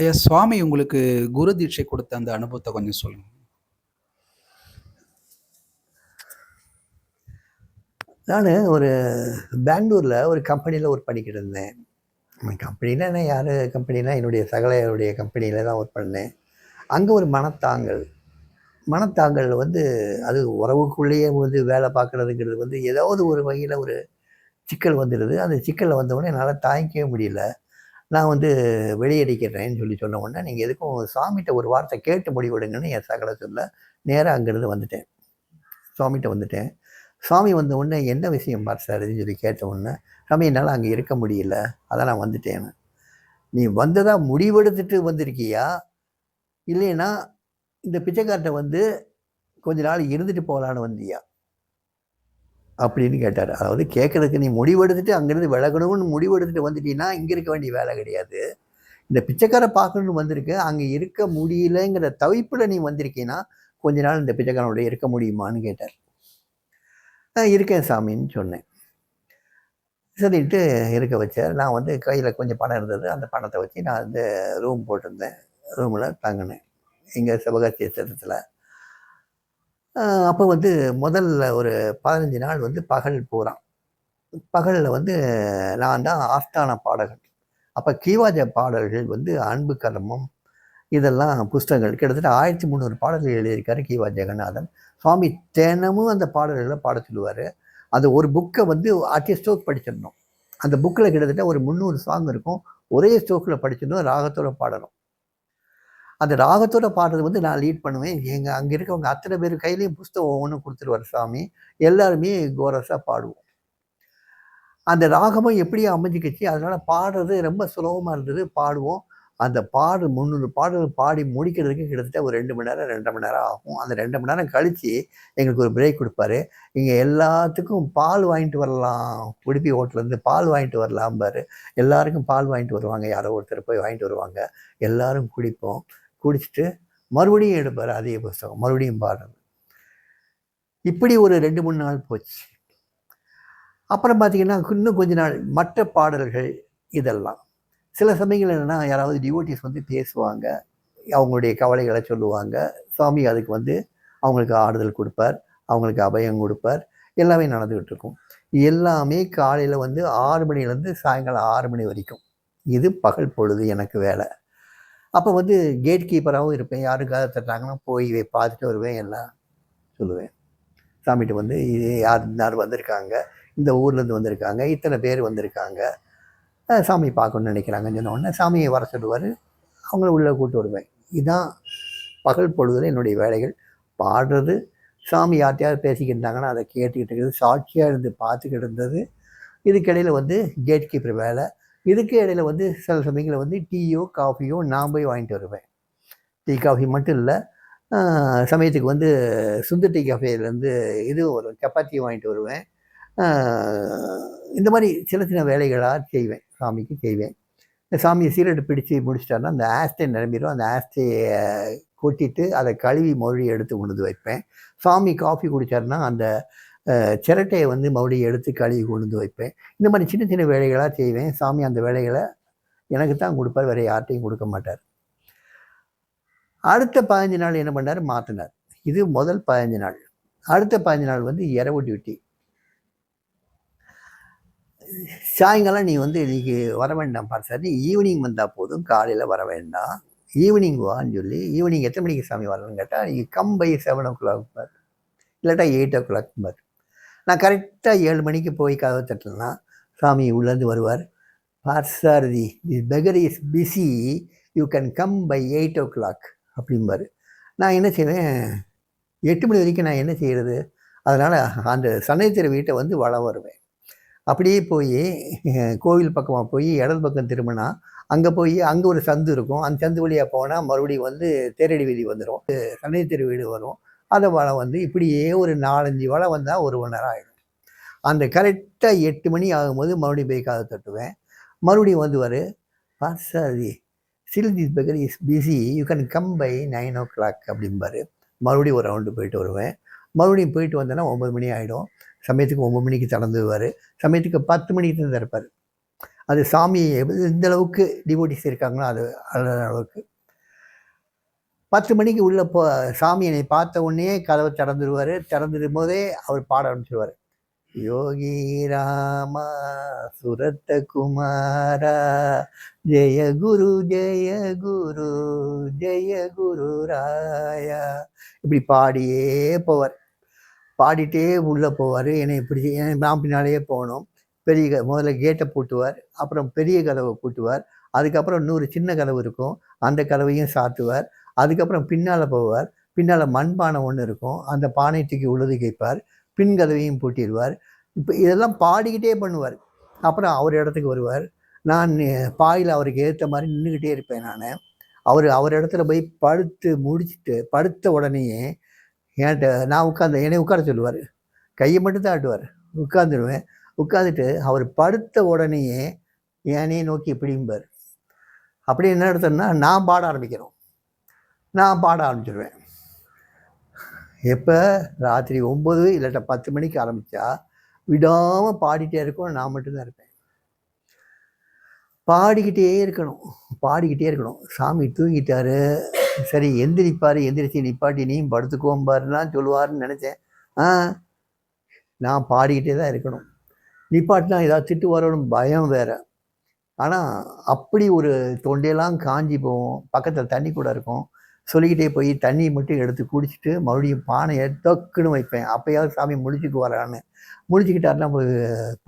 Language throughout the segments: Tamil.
ஐயா சுவாமி உங்களுக்கு குரு தீட்சை கொடுத்த அந்த அனுபவத்தை கொஞ்சம் சொல்லுங்க. நான் ஒரு பெங்களூரில் ஒரு கம்பெனியில் ஒர்க் பண்ணிக்கிட்டு இருந்தேன். கம்பெனியில் என்ன யார் கம்பெனினா என்னுடைய சகலையருடைய கம்பெனியில் தான் ஒர்க் பண்ணேன். அங்கே ஒரு மனத்தாங்கல். மனத்தாங்கல் வந்து அது உறவுக்குள்ளேயே வந்து வேலை பார்க்குறதுங்கிறது வந்து ஏதாவது ஒரு வகையில் ஒரு சிக்கல் வந்துடுது. அந்த சிக்கலில் வந்தவுடனே என்னால் தாங்கிக்கவே முடியல. நான் வந்து வெளியடிக்கிறேன்னு சொல்லி சொன்ன உடனே, நீங்கள் எதுக்கும் சாமிகிட்ட ஒரு வார்த்தை கேட்டு முடிவெடுங்கன்னு என் சகல சொல்ல, நேராக அங்கேருந்து வந்துட்டேன். சுவாமிகிட்ட வந்துட்டேன். சாமி வந்த உடனே, "என்ன விஷயம் பார்சாரதின்னு" சொல்லி கேட்ட உடனே, "சாமி என்னால் அங்கே இருக்க முடியல. அதான் நான் வந்துட்டேன்னு." "நீ வந்ததாக முடிவெடுத்துட்டு வந்திருக்கியா? இல்லைன்னா இந்த பிச்சைக்கார்ட்ட வந்து கொஞ்ச நாள் இருந்துட்டு போகலான்னு வந்தியா?" அப்படின்னு கேட்டார் அதாவது கேட்குறதுக்கு நீ முடிவெடுத்துட்டு அங்கேருந்து விலகணும்னு முடிவெடுத்துட்டு வந்துட்டீங்கன்னா இங்கே இருக்க வேண்டிய வேலை கிடையாது. இந்த பிச்சைக்காரை பார்க்கணுன்னு வந்திருக்கு அங்கே இருக்க முடியலங்கிற தவிப்பில் நீ வந்திருக்கீன்னா, கொஞ்ச நாள் இந்த பிச்சைக்காரனோட இருக்க முடியுமான்னு கேட்டார். "நான் இருக்கேன் சாமின்னு" சொன்னேன். சரின்ட்டு இருக்க வச்சார். நான் வந்து கையில் கொஞ்சம் பணம் இருந்தது. அந்த பணத்தை வச்சு நான் வந்து ரூம் போட்டிருந்தேன். ரூமில் தங்குனேன். எங்கள் சிவகாசி சத்திரத்தில. அப்போ வந்து முதல்ல ஒரு 15 நாள் வந்து பகல் பூரா. பகலில் வந்து நான் தான் ஆஸ்தான பாடகன். அப்போ கீவாஜ பாடல்கள் வந்து அன்பு கர்மம் இதெல்லாம் புஸ்தகங்கள் கிட்டத்தட்ட 1300 பாடல்கள் எழுதியிருக்காரு கீவா ஜெகநாதன். சுவாமி தினமும் அந்த பாடல்களை பாட சொல்லுவார் அந்த ஒரு புக்கை வந்து அட் எ ஸ்ட்ரோக் படிச்சிடணும். அந்த புக்கில் கிட்டத்தட்ட ஒரு 300 சாங் இருக்கும். ஒரே ஸ்டோக்கில் படிச்சிடணும். ராகத்தோடு பாடணும். அந்த ராகத்தோட பாடுறது வந்து நான் லீட் பண்ணுவேன். எங்கள் அங்கே இருக்கவங்க அத்தனை பேர் கையிலையும் புஸ்தகம் ஒவ்வொன்றும் கொடுத்துருவார் சாமி. எல்லாருமே கோரஸாக பாடுவோம். அந்த ராகமும் எப்படி அமைஞ்சிக்கிச்சு அதனால் பாடுறது ரொம்ப சுலபமாக இருந்தது. பாடுவோம். அந்த பாடு 300 பாடல் பாடி முடிக்கிறதுக்கு கிட்டத்தட்ட ஒரு ரெண்டு மணி நேரம், 2 1/2 மணி நேரம் ஆகும். அந்த 2 1/2 மணி நேரம் கழித்து எங்களுக்கு ஒரு பிரேக் கொடுப்பாரு இங்கே எல்லாத்துக்கும் பால் வாங்கிட்டு வரலாம். உடுப்பி ஹோட்டல்லேருந்து பால் வாங்கிட்டு வரலாம்பார் எல்லாருக்கும் பால் வாங்கிட்டு வருவாங்க. யாரோ ஒருத்தர் போய் வாங்கிட்டு வருவாங்க. எல்லாரும் குடிப்போம். குடிச்சிட்டு மறுபடியும் எடுப்பார் அதே புஸ்தகம். மறுபடியும் பாடுறது. இப்படி ஒரு 2, 3 நாள் போச்சு. அப்புறம் பார்த்தீங்கன்னா, இன்னும் கொஞ்ச நாள் மற்ற பாடல்கள் இதெல்லாம். சில சமயங்கள் என்னென்னா யாராவது டிவோட்டிஸ் வந்து பேசுவாங்க. அவங்களுடைய கவலைகளை சொல்லுவாங்க. சுவாமி அதுக்கு வந்து அவங்களுக்கு ஆறுதல் கொடுப்பார் அவங்களுக்கு அபயம் கொடுப்பார் எல்லாமே நடந்துக்கிட்டு இருக்கும். எல்லாமே காலையில் வந்து ஆறு மணிலேருந்து சாயங்காலம் ஆறு மணி வரைக்கும். இது பகல் பொழுது எனக்கு வேலை அப்போ வந்து கேட் கீப்பராகவும் இருப்பேன். யாரும் தட்டாங்கன்னா தட்டுனாங்கன்னா போய் பார்த்துட்டு வருவேன். எல்லாம் சொல்லுவேன். சாமிட்ட வந்து இது யார் யார் வந்திருக்காங்க. இந்த ஊர்லேருந்து வந்திருக்காங்க. இத்தனை பேர் வந்திருக்காங்க. சாமி பார்க்கணும்னு நினைக்கிறாங்கன்னு சொன்ன உடனே வர சொல்லுவார் அவங்கள உள்ளே கூட்டு வருவேன். இதுதான் பகல் பொழுதில் என்னுடைய வேலைகள். பாடுறது, சாமி யார்ட்டையாவது பேசிக்கிட்டு இருந்தாங்கன்னா, அதை கேட்டுக்கிட்டு இருக்கிறது, சாட்சியாக இருந்து பார்த்துக்கிட்டு இருந்தது. இதுக்கிடையில் வந்து கேட் கீப்பர் வேலை இதுக்கு இடையில வந்து சில சமயங்களில் வந்து டீயோ, காஃபியோ நான் போய் வாங்கிட்டு வருவேன். டீ, காஃபி மட்டும் இல்லை சமயத்துக்கு வந்து சுந்தர் டீ காஃபிலேருந்து இது வரும். சப்பாத்தி வாங்கிட்டு வருவேன். இந்த மாதிரி சின்ன சின்ன வேலைகளாக செய்வேன். சாமிக்கு செய்வேன். இந்த சாமியை சீரட்டு பிடிச்சி முடிச்சிட்டாருன்னா அந்த ஆஸ்ட்ரே நிரம்பிடும் அந்த ஆஸ்ட்ரேய கொட்டிட்டு, அதை கழுவி மொழி எடுத்து கொண்டு வைப்பேன். சாமி காஃபி குடிச்சாருன்னா, அந்த சிரட்டையை வந்து மறுபடியும் எடுத்து கழுவி கொண்டு வந்து வைப்பேன். இந்த மாதிரி சின்ன சின்ன வேலைகளாக செய்வேன். சாமி அந்த வேலைகளை எனக்கு தான் கொடுப்பார் வேறு யார்ட்டையும் கொடுக்க மாட்டார். அடுத்த 15 நாள் என்ன பண்ணார் மாற்றினார் இது முதல் 15 நாள். அடுத்த 15 நாள் வந்து இரவு டியூட்டி. சாயங்காலம் நீ வந்து இன்னைக்கு வர வேண்டாம் நீ ஈவினிங் வந்தால் போதும். காலையில் வர வேண்டாம். ஈவினிங் வான்னு சொல்லி, ஈவினிங் எத்தனை மணிக்கு சாமி வரணும்னு கேட்டால் நீங்கள் கம் பை 7:00 பார். இல்லாட்டா 8:00 பார்." நான் கரெக்டாக ஏழு மணிக்கு போய் கதவை தட்டலாம் சாமி உள்ளேருந்து வருவார். "Parthasarathi, the beggar is busy. You can come by eight o'clock அப்படிம்பார் நான் என்ன செய்வேன், எட்டு மணி வரைக்கும் நான் என்ன செய்கிறது அதனால் அந்த சன்னதித்திர வீட்டை வந்து வளம் வருவேன். அப்படியே போய் கோவில் பக்கமாக போய் இடது பக்கம் திரும்பினா அங்கே போய் அங்கே ஒரு சந்து இருக்கும். அந்த சந்து வழியாக போனால் மறுபடியும் வந்து தேரடி வீதி வந்துடும் சன்னதித்திர வீடு வரும். அதை வளம் வந்து இப்படியே ஒரு 4, 5 வலம் வந்தா 1 மணி நேரம் அந்த கரெக்டாக எட்டு மணி ஆகும்போது மறுபடியும் போய் காதை தட்டுவேன். மறுபடியும் வந்துவார் "Parthasarathi, still this baker is busy. You can come by 9:00" அப்படிம்பாரு. மறுபடியும் ஒரு ரவுண்டு போயிட்டு வருவேன். மறுபடியும் போயிட்டு வந்தேன்னா ஒம்பது மணி ஆகிடும் சமயத்துக்கு ஒம்பது மணிக்கு திறந்துருவாரு. சமயத்துக்கு 10 மணிக்கு தான் திறப்பார் அது சாமி எந்த அளவுக்கு டிவோட்டிஸ் இருக்காங்களோ அது அளவுக்கு பத்து மணிக்கு உள்ளே போ சாமி என்னை பார்த்த உடனே கதவை திறந்துருவார் திறந்துடும் போதே அவர் பாட ஆரம்பிச்சிருவார் யோகி ராமா சுரத்த குமாரா ஜெய குரு ஜெய குரு ஜெய குரு ராயா. இப்படி பாடியே போவார். பாடிட்டே உள்ளே போவார். என்னை பிடிச்சி நான் பின்னாலேயே போகணும். பெரிய முதல்ல கேட்டை பூட்டுவார். அப்புறம் பெரிய கதவை பூட்டுவார். அதுக்கப்புறம் நூறு சின்ன கதவு இருக்கும். அந்த கதவையும் சாத்துவார். அதுக்கப்புறம் பின்னால் போவார். பின்னால் மண்பானை ஒன்று இருக்கும். அந்த பானை தூக்கி உள்ளது கேட்பார். பின் கதவையும் பூட்டிடுவார். இப்போ இதெல்லாம் பாடிக்கிட்டே பண்ணுவார். அப்புறம் அவர் இடத்துக்கு வருவார். நான் பாயில் அவருக்கு ஏற்ற மாதிரி நின்றுக்கிட்டே இருப்பேன் நான். அவர் அவர் இடத்துல போய் படுத்து முடிச்சுட்டு படுத்த உடனேயே என்கிட்ட நான் உட்காந்து என்னை உட்கார சொல்லுவார். கையை மட்டும் தான் ஆட்டுவார் உட்காந்துருவேன் உட்காந்துட்டு அவர் படுத்த உடனேயே என்னையே நோக்கி பிடிம்பார் அப்படி என்ன எடுத்தோம்னா நான் பாட ஆரம்பிக்கிறோம் நான் பாட ஆரம்பிச்சிடுவேன் எப்போ? ராத்திரி ஒம்பது இல்லாட்ட பத்து மணிக்கு ஆரம்பித்தா விடாமல் பாடிட்டே இருக்கும் நான் மட்டும்தான் இருப்பேன். பாடிக்கிட்டே இருக்கணும். பாடிக்கிட்டே இருக்கணும். சாமி தூங்கிட்டாரு. சரி எந்திரிப்பார். எந்திரிச்சு நிப்பாட்டி நீயும் படுத்துக்கோம்பாருலாம் சொல்லுவாருன்னு நினச்சேன். ஆ நான் பாடிக்கிட்டே தான் இருக்கணும். நிப்பாட்டினா ஏதாவது திட்டு வரணும். பயம் வேறு. ஆனால் அப்படி ஒரு தொண்டையெல்லாம் காஞ்சி போகும். பக்கத்தில் தண்ணி கூட இருக்கும். சொல்லிக்கிட்டே போய் தண்ணியை மட்டும் எடுத்து குடிச்சிட்டு மறுபடியும் பானையை தொக்குன்னு வைப்பேன். அப்போயாவது சாமி முடிச்சுக்கு வரான்னு முடிச்சுக்கிட்டாருன்னா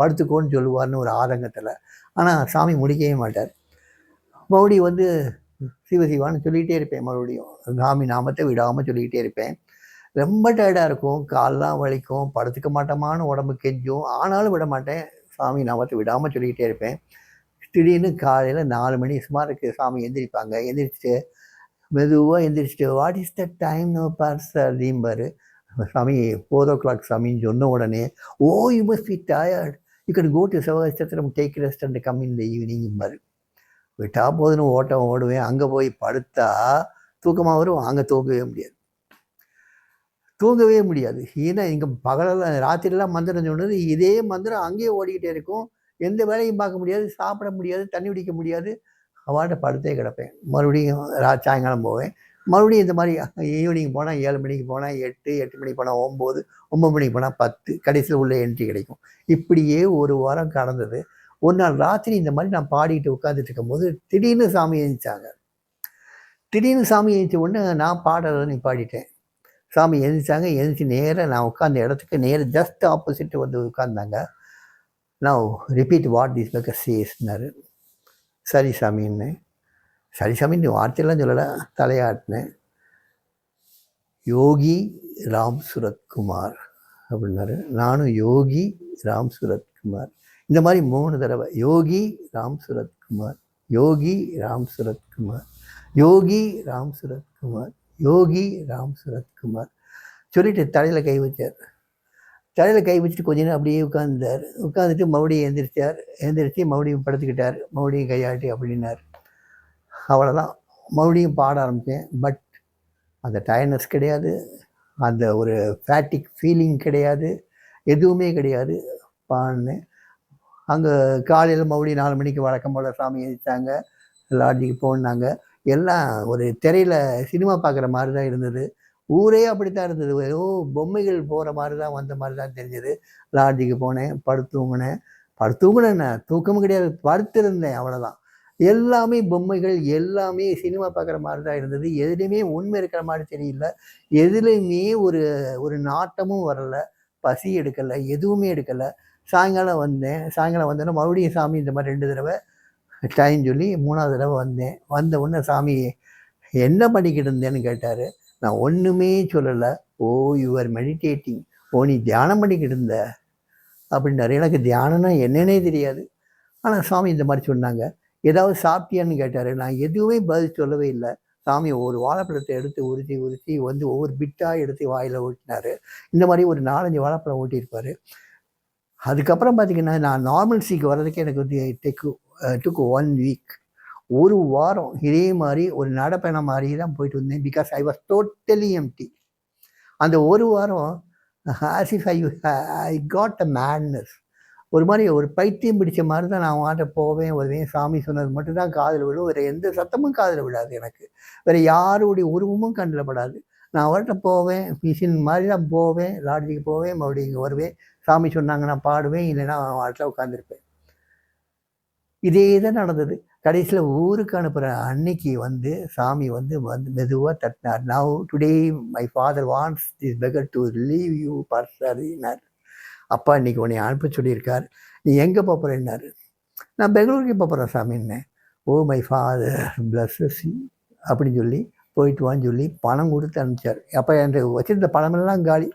படுத்துக்கோன்னு சொல்லுவார்னு ஒரு ஆதங்கத்தில். ஆனால் சாமி முடிக்கவே மாட்டார். மறுபடியும் வந்து சிவசிவான்னு சொல்லிக்கிட்டே இருப்பேன் மறுபடியும். சாமி நாமத்தை விடாமல் சொல்லிக்கிட்டே இருப்பேன். ரொம்ப டயர்டாக இருக்கும். கால்லாம் வலிக்கும். படுத்துக்க மாட்டோமான்னு உடம்பு கெஞ்சும். ஆனாலும் விட மாட்டேன். சாமி நாமத்தை விடாமல் சொல்லிக்கிட்டே இருப்பேன். திடீர்னு காலையில் நாலு மணி சுமார் இருக்குது சாமி எந்திரிப்பாங்க. எந்திரிச்சிட்டு மெதுவாக எந்திரிச்சிட்டு what is the time no Pars அப்படிம்பாரு. சாமி ஃபோர் ஓ கிளாக் சாமின்னு சொன்ன உடனே ஓ you must be tired you can go to சிவகாசத்திரம் take rest and come in the ஈவினிங்பாரு விட்டா போதுன்னு ஓட்டம் ஓடுவேன். அங்கே போய் படுத்தா தூக்கமாக வரும். அங்கே தூங்கவே முடியாது. தூங்கவே முடியாது. ஏன்னா இங்கே பகலெல்லாம் ராத்திரிலாம் மந்திரம் சொன்னது இதே மந்திரம் அங்கேயே ஓடிக்கிட்டே இருக்கும். எந்த வேலையும் பார்க்க முடியாது. சாப்பிட முடியாது. தண்ணி குடிக்க முடியாது. அவாட்ட படுத்தே கிடப்பேன். மறுபடியும் ரா சாயங்காலம் போவேன். மறுபடியும் இந்த மாதிரி ஈவினிங் போனால் ஏழு மணிக்கு போனால் எட்டு எட்டு மணிக்கு போனால் ஒம்பது ஒம்பது மணிக்கு போனால் பத்து கடைசியில் உள்ள என்ட்ரி கிடைக்கும். இப்படியே ஒரு வாரம் கடந்தது. ஒரு நாள் ராத்திரி இந்த மாதிரி நான் பாடிட்டு உட்காந்துட்டு இருக்கும்போது திடீர்னு சாமி எழுந்திரிச்சாங்க திடீர்னு சாமி எழுந்திச்ச உடனே நான் பாடுறத நீ பாடிட்டேன். சாமி எழுந்திரிச்சாங்க எழுந்திச்சு நேராக நான் உட்காந்த இடத்துக்கு நேராக ஜஸ்ட் ஆப்போசிட் வந்து உட்காந்தாங்க நான் ரிப்பீட் வாட் திஸ் பேக்கர் சேஸ்னாரு சரி சாமின்னு. சரி சாமி நீ வார்த்தையெல்லாம் சொல்லலை தலையாட்டினேன். யோகி ராம் சுரத்குமார் அப்படின்னாரு. நானும் யோகி ராம் சுரத்குமார். இந்த மாதிரி மூணு தடவை யோகி ராம் சுரத்குமார் யோகி ராம் சுரத்குமார் யோகி ராம் சுரத்குமார் யோகி ராம் சுரத்குமார். சொல்லிட்டு தலையில் கை வச்சார். தலையில் கை வச்சுட்டு கொஞ்ச நேரம் அப்படியே உட்கார்ந்தார். உட்காந்துட்டு மறுபடியும் எழுந்திரிச்சார் எழுந்திரிச்சு மறுபடியும் படுத்துக்கிட்டார். மறுபடியும் கையாட்டி அப்படின்னார். அவ்வளோதான் மறுபடியும் பாட ஆரம்பித்தேன் பட் அந்த டயர்னஸ் கிடையாது. அந்த ஒரு ஃபேட்டிக் ஃபீலிங் கிடையாது. எதுவுமே கிடையாது. பாடினேன். அங்கே காலையில் மறுபடியும் நாலு மணிக்கு வழக்கம் போல் சாமி எழுதிட்டாங்க லாட்ஜுக்கு போனாங்க. எல்லாம் ஒரு திரையில் சினிமா பார்க்குற மாதிரி தான் இருந்தது. ஊரே அப்படித்தான் இருந்தது. ஏதோ பொம்மைகள் போகிற மாதிரி தான் வந்த மாதிரி தான் தெரிஞ்சது. லாட்ஜுக்கு போனேன் படுத்தூங்கினேன் படுத்தூங்கினேன் தூக்கமும் கிடையாது. படுத்திருந்தேன் அவ்வளோதான் எல்லாமே பொம்மைகள் எல்லாமே சினிமா பார்க்குற மாதிரி தான் இருந்தது. எதுலேயுமே உண்மை இருக்கிற மாதிரி தெரியல. எதுலேயுமே ஒரு ஒரு நாட்டமும் வரலை. பசி எடுக்கலை எதுவுமே எடுக்கலை. சாயங்காலம் வந்தேன். சாயங்காலம் வந்தோன்னா மறுபடியும் சாமி இந்த மாதிரி ரெண்டு தடவை டைம் சொல்லி மூணாவது தடவை வந்தேன். வந்த உடனே சாமி என்ன பண்ணிக்கிட்டு இருந்தேன்னு கேட்டார். நான் ஒன்றுமே சொல்லலை. ஓ யுவர் மெடிடேட்டிங் ஓ நீ தியானம் பண்ணிக்கிட்டு இருந்த. அப்படின்னாரு எனக்கு தியானம்னா என்னன்னே தெரியாது. ஆனால் சாமி இந்த மாதிரி சொன்னாங்க. ஏதாவது சாப்பிட்டியான்னு கேட்டார். நான் எதுவுமே பதில் சொல்லவே இல்லை. சாமி ஒரு வாழைப்பழத்தை எடுத்து உறுத்தி உறுத்தி வந்து ஒவ்வொரு பிட்டாக எடுத்து வாயில் ஊட்டினார் இந்த மாதிரி ஒரு நாலஞ்சு வாழைப்பழம் ஓட்டியிருப்பார் அதுக்கப்புறம் பார்த்தீங்கன்னா நான் நார்மல் சீக்கு வர்றதுக்கு எனக்கு வந்து டெக்கு டுக்கு ஒன் வீக் ஒரு வாரம் இதே மாதிரி ஒரு நடைப்பயணம் மாதிரி தான் போயிட்டு வந்தேன். Because I was totally empty அந்த ஒரு வாரம் as if I I got a madness ஒரு மாதிரி ஒரு பைத்தியம் பிடிச்ச மாதிரி தான் நான் வாட்ட போவேன் வருவேன். சாமி சொன்னது மட்டும்தான் காதில் விழும். வேறு எந்த சத்தமும் காதில் விழாது எனக்கு. வேறு யாருடைய உருவமும் கண்ணில் படாது. நான் அவர்கிட்ட போவேன் மிஷின் மாதிரி தான் போவேன் லாட்ஜிக்கு போவேன் மறுபடியும் இங்கே வருவேன். சாமி சொன்னாங்க நான் பாடுவேன் இல்லைன்னா வாட்டில் உட்காந்துருப்பேன் இதே தான் நடந்தது. கடைசியில் ஊருக்கு அனுப்புகிற அன்னைக்கு வந்து சாமி வந்து வந்து மெதுவாக தட்டினார். Now today my father wants this beggar to leave you பர்சரினார் அப்பா இன்றைக்கி உன்னை அனுப்ப சொல்லியிருக்கார். நீ எங்கே போகிறேன்னாரு நான் பெங்களூருக்கு போகிறேன் சாமின்னேன் oh oh, my father blesses அப்படின்னு சொல்லி போயிட்டு வான்னு சொல்லி பணம் கொடுத்து அனுப்பிச்சார். அப்போ என் வச்சிருந்த பணமெல்லாம் காலி.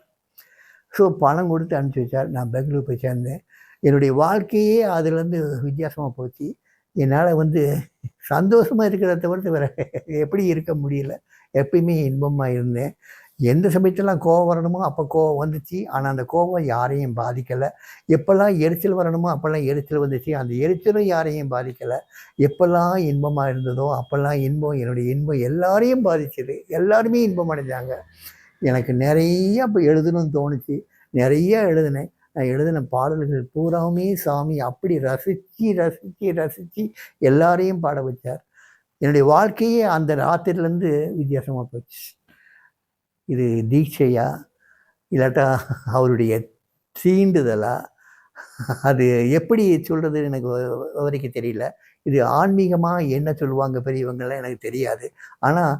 ஸோ பணம் கொடுத்து அனுப்பிச்சி வச்சார். நான் பெங்களூர் போய் சேர்ந்தேன். என்னுடைய வாழ்க்கையே அதுலேருந்து வித்தியாசமாக போச்சு. என்னால் வந்து சந்தோஷமாக இருக்கிறத தவிர்த்து வேறு எப்படி இருக்க முடியல. எப்பயுமே இன்பமாக இருந்தேன். எந்த சமயத்துலாம் கோவம் வரணுமோ அப்போ கோவம் வந்துச்சு. ஆனால் அந்த கோவம் யாரையும் பாதிக்கலை. எப்போல்லாம் எரிச்சல் வரணுமோ அப்போல்லாம் எரிச்சல் வந்துச்சு. அந்த எரிச்சலும் யாரையும் பாதிக்கலை. எப்போல்லாம் இன்பமாக இருந்ததோ அப்போல்லாம் இன்பம் என்னுடைய இன்பம் எல்லாரையும் பாதிச்சது. எல்லாருமே இன்பம் அடைஞ்சாங்க. எனக்கு நிறைய இப்போ எழுதணும்னு தோணுச்சு. நிறைய எழுதினேன். நான் எழுதின பாடல்கள் பூராவுமே சாமி அப்படி ரசித்து ரசித்து ரசித்து எல்லாரையும் பாட வச்சார். என்னுடைய வாழ்க்கையே அந்த ராத்திரிலேருந்து வித்தியாசமாக போச்சு. இது தீட்சையா? இல்லாட்டா அவருடைய தீண்டுதலா? அது எப்படி சொல்கிறது எனக்கு வரைக்கும் தெரியல. இது ஆன்மீகமாக என்ன சொல்லுவாங்க பெரியவங்கெல்லாம் எனக்கு தெரியாது. ஆனால்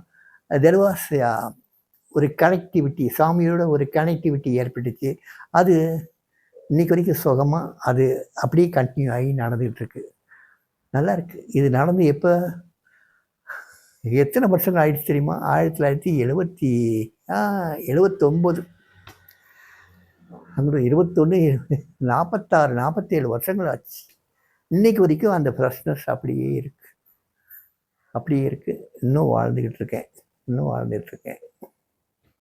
தெர் ஒரு கனெக்டிவிட்டி சாமியோட ஒரு கனெக்டிவிட்டி ஏற்பட்டுச்சு. அது இன்னைக்கு வரைக்கும் சுகமாக அது அப்படியே கண்டினியூ ஆகி நடந்துகிட்ருக்கு நல்லா இருக்குது இது நடந்து எப்போ? எத்தனை வருஷங்கள் ஆயிடுச்சு தெரியுமா? ஆயிரத்தி தொள்ளாயிரத்தி எழுபத்தி எழுபத்தொம்போது அங்கே இருபத்தொன்று நாற்பத்தாறு நாற்பத்தேழு வருஷங்கள் ஆச்சு. இன்னைக்கு வரைக்கும் அந்த ஃப்ரெஷ்னஸ் அப்படியே இருக்குது அப்படியே இருக்குது இன்னும் வாழ்ந்துக்கிட்டு இருக்கேன் இன்னும் வாழ்ந்துகிட்ருக்கேன்